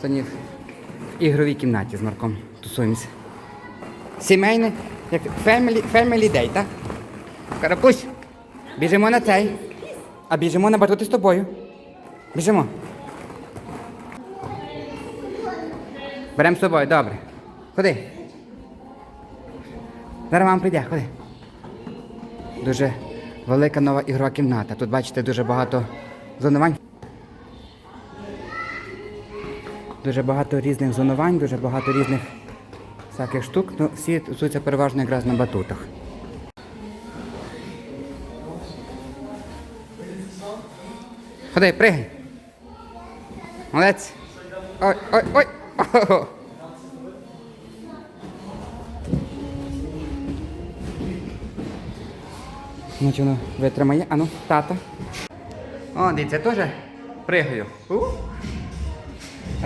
Сьогодні в ігровій кімнаті з Марком тусуємося. Сімейне, як family, family day, так? Карапусь, біжимо на цей. А біжимо на батути з тобою. Біжимо. Беремо з собою, добре. Ходи. Зараз мама прийде, ходи. Дуже велика нова ігрова кімната. Тут бачите дуже багато зонувань. Дуже багато різних зонувань, дуже багато різних всяких штук. Ну, всі тусуються переважно якраз на батутах. Ходи, пригай. Молодець. Ой, ой, ой. Чи воно витримає? Ану, тата. О, дивіться, теж пригаю. У.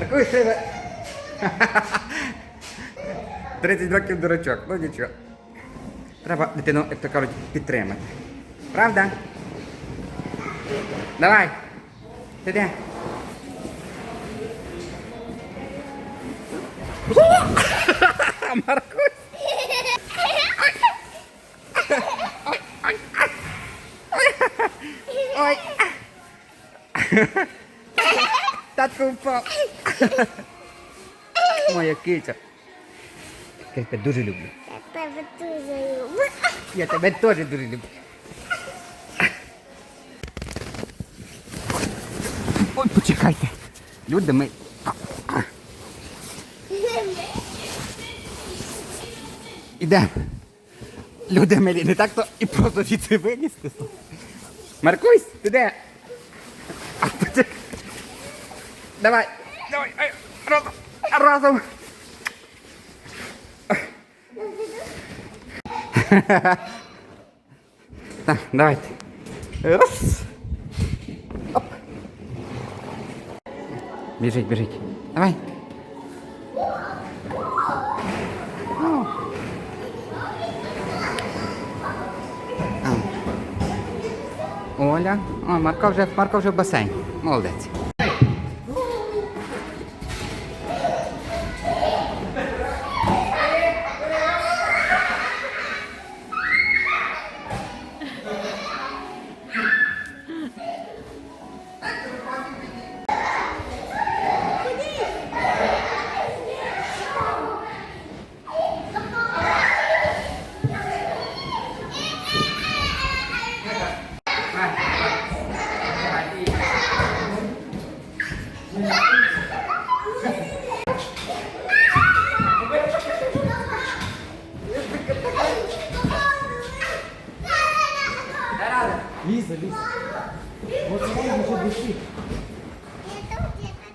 Рахуй себе. 30 років дурачок, ну нічого. Треба дитину, як то кажуть, підтримати. Правда? Давай. Ти де? Маркусь. Ой. Татко впав. Моя киця. Я тебе дуже люблю. Я тебе дуже люблю. Я тебе теж дуже люблю. Ой, почекайте. Люди, ми. Ідемо. Люди милі, не так то і просто звідси вилізти. Маркусь, ти де? А, почекай. Давай, давай, ай, разом, разом. Так, давайте. Раз. Оп. Біжить, біжить. Давай. Оля. О, Марко вже, Марко вже в басейн. Молодець.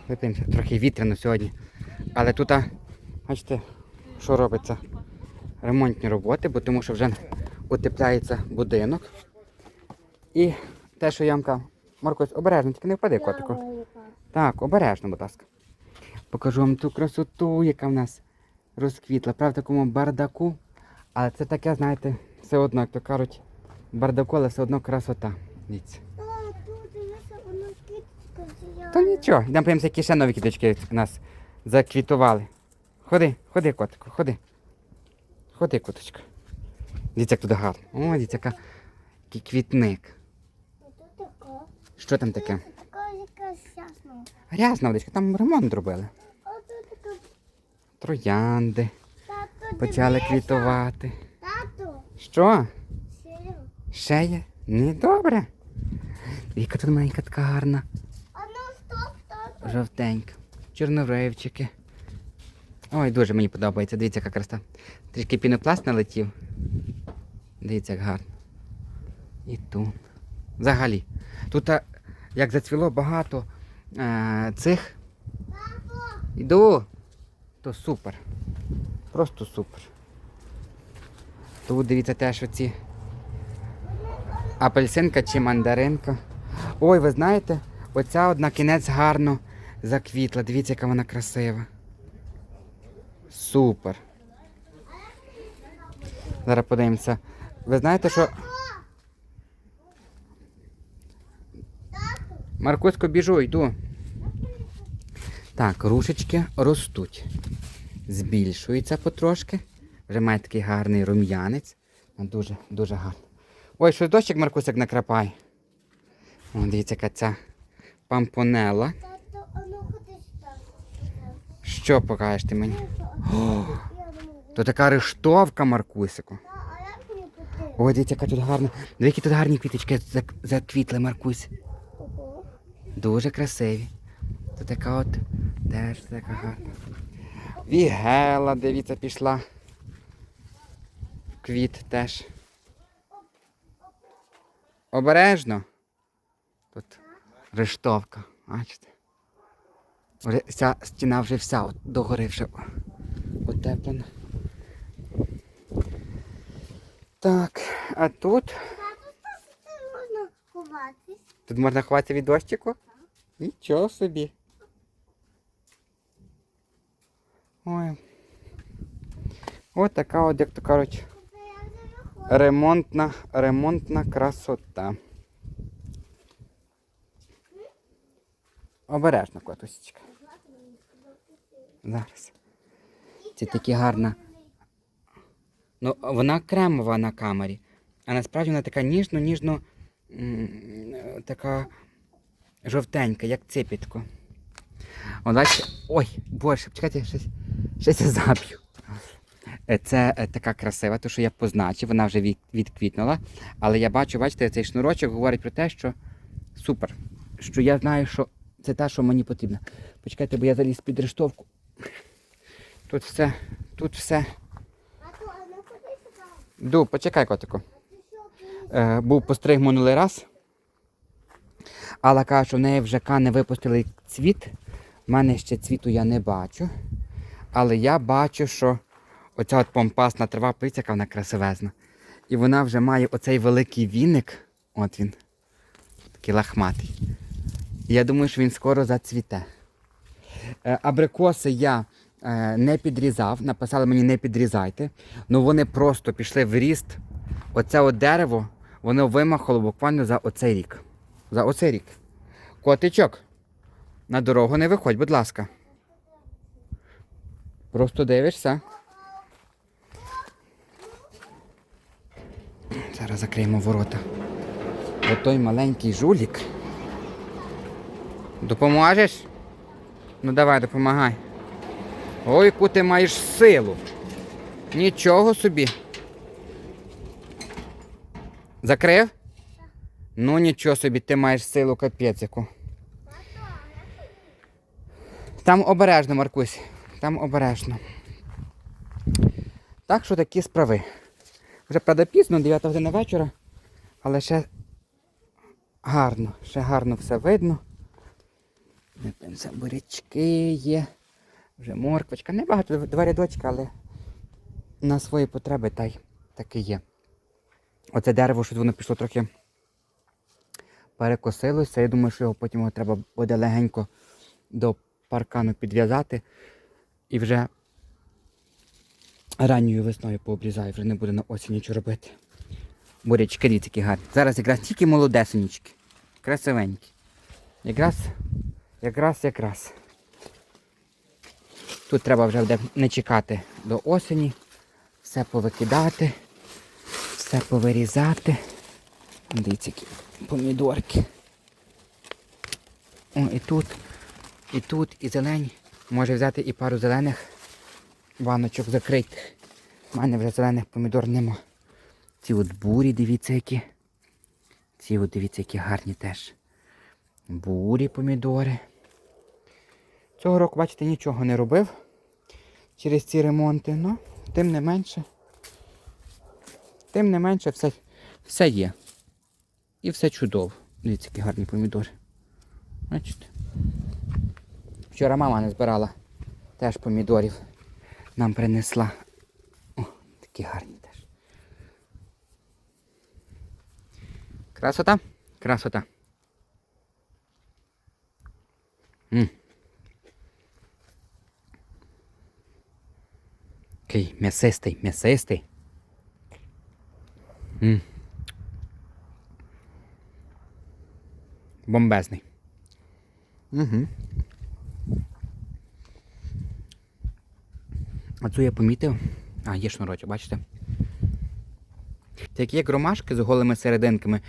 Вип'ємося. Трохи вітряно сьогодні. Але тут, бачите, що робиться? Ремонтні роботи, бо тому що вже утепляється будинок. І те, що я вам казав, Маркось, обережно, тільки не впади, котику. Так, обережно, будь ласка. Покажу вам ту красоту, яка в нас розквітла. Правда, в такому бардаку. Але це таке, знаєте, все одно, як то кажуть, бардаку, але все одно красота. Дивіться. О, тут дивися, воно кітка зіяла. То нічого, йдемо подивимося, які ще нові квіточки у нас заквітували. Ходи, ходи, котику, ходи. Ходи, коточка. Дивіться, як тут гарно. О, дивіться, яка, квітник. Що там таке? Грязна водичка, там ремонт робили. Троянди почали квітувати. Тато. Що? Ще є? Не добре. Яка тут маленька така гарна. А ну стоп, тато. Жовтенька. Чорноривчики. Ой, дуже мені подобається. Дивіться, яка краса. Трішки пінопласт налетів. Дивіться, як гарно. І тут. Взагалі. Тут, як зацвіло багато е, цих. Іду. То супер. Просто супер. Тут дивіться теж оці. Апельсинка чи мандаринка. Ой, ви знаєте, оця одна кінець гарно заквітла. Дивіться, яка вона красива. Супер. Зараз подивимося. Ви знаєте, що. Маркусько, біжу, йду. Так, рушечки ростуть. Збільшуються потрошки. Вже має такий гарний рум'янець. Дуже, дуже гарно. Ой, щось дощик Маркусик накрапає. О, дивіться, яка ця пампонела. Тато, а ну ходи сюди. Що покажеш ти мені? О, то така рештовка, Маркусику. Ой, дивіться, яка тут гарна. Дивіться, які тут гарні квіточки заквітли, Маркусь. Дуже красиві. Це така от теж така гарна. Вігела, дивіться, пішла. Квіт теж. Обережно. Тут рештовка, бачите. Вже ця стіна вже вся от, догори вже утеплена. Так, а тут. Тут можна ховатися від дощику? Нічого собі. Ой. Ось така от, як то кажуть, ремонтна, ремонтна красота. Обережно, котусечка. Зараз. Це такі гарна. Ну, вона кремова на камері. А насправді вона така ніжно, ніжно, е, така жовтенька, як ципітко. О? Ой, боже, чекайте, щось, щось я заб'ю. Е, Це е, така красива, то що я позначив, вона вже від, відквітнула. Але я бачу, бачите, цей шнурочок говорить про те, що супер. Що я знаю, що це те, що мені потрібно. Почекайте, бо я заліз під рештовку. Тут все, тут все. Ду, почекай, котику. Е, був постриг минулий раз. Алла каже, що в неї вже кани випустили цвіт. В мене ще цвіту я не бачу. Але я бачу, що оця от помпасна трава, подивіться, яка вона красивезна. І вона вже має оцей великий віник. От він. Такий лахматий. Я думаю, що він скоро зацвіте. Е, Абрикоси я е, не підрізав, написали мені не підрізайте. Ну вони просто пішли в ріст. Оце от дерево, воно вимахало буквально за оцей рік. За оцей рік. Котичок, на дорогу не виходь, будь ласка. Просто дивишся. Зараз закриємо ворота. Отой маленький жулік. Допоможеш? Ну давай, допомагай. Ой, яку ти маєш силу. Нічого собі. Закрив? Ну нічого собі, ти маєш силу капець. Там обережно, Маркусь. Там обережно. Так що такі справи. Вже правда пізно, 9 година вечора, але ще гарно, ще гарно все видно. Це бурячки є. Вже морквочка. Небагато, два рядочка, але на свої потреби та й таки є. Оце дерево, що воно пішло трохи перекосилося. Я думаю, що його потім його треба буде легенько до паркану підв'язати. І вже ранньою весною пообрізаю, вже не буде на осінь нічого робити. Бурячки які гарні. Зараз якраз тільки молодесенічки. Красивенькі. Якраз, якраз, якраз. Тут треба вже не чекати до осені. Все повикидати, все повирізати. Дивіться, які помідорки. О, і тут, і тут, і зелені. Може взяти і пару зелених баночок закритих. У мене вже зелених помідор нема. Ці от бурі, дивіться, які. Ці от дивіться, які гарні теж. Бурі помідори. Цього року, бачите, нічого не робив через ці ремонти, ну, тим не менше. Тим не менше все, все є. І все чудово. Дивіться, які гарні помідори. Бачите? Вчора мама не збирала теж помідорів. Нам принесла. О, такі гарні теж. Красота? Красота. М. Такий м'ясистий, м'ясистий. Бомбезний. Угу. А цю я помітив. А, є шнурочок, бачите? Такі як ромашки з голими серединками.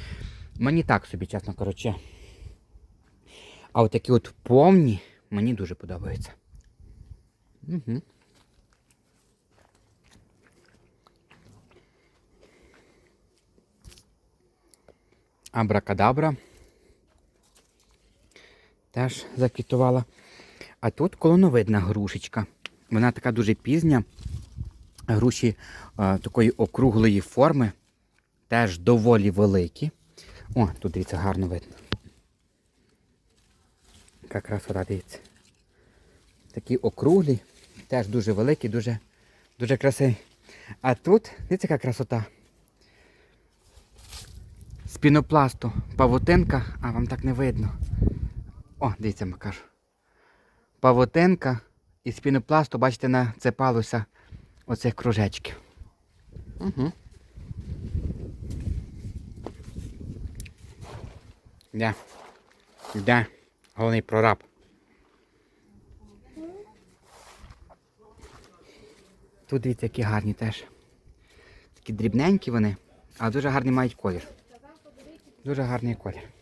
Мені так собі, чесно кажучи. А от такі от повні мені дуже подобаються. Угу. Абракадабра. Теж заквітувала. А тут колоновидна грушечка. Вона така дуже пізня. Груші е, такої округлої форми. Теж доволі великі. О, тут дивіться, гарно видно. Яка красота, дивіться. Такі округлі, теж дуже великі, дуже, дуже красиві. А тут, дивіться, яка красота. Пінопласту павутинка, а вам так не видно. О, дивіться, я кажу. Павутинка і пінопласту, бачите, нацепалося оцих кружечків. Угу. Де? Де? Головний прораб. Тут дивіться, які гарні теж. Такі дрібненькі вони, а дуже гарний мають колір. Дуже гарний колір.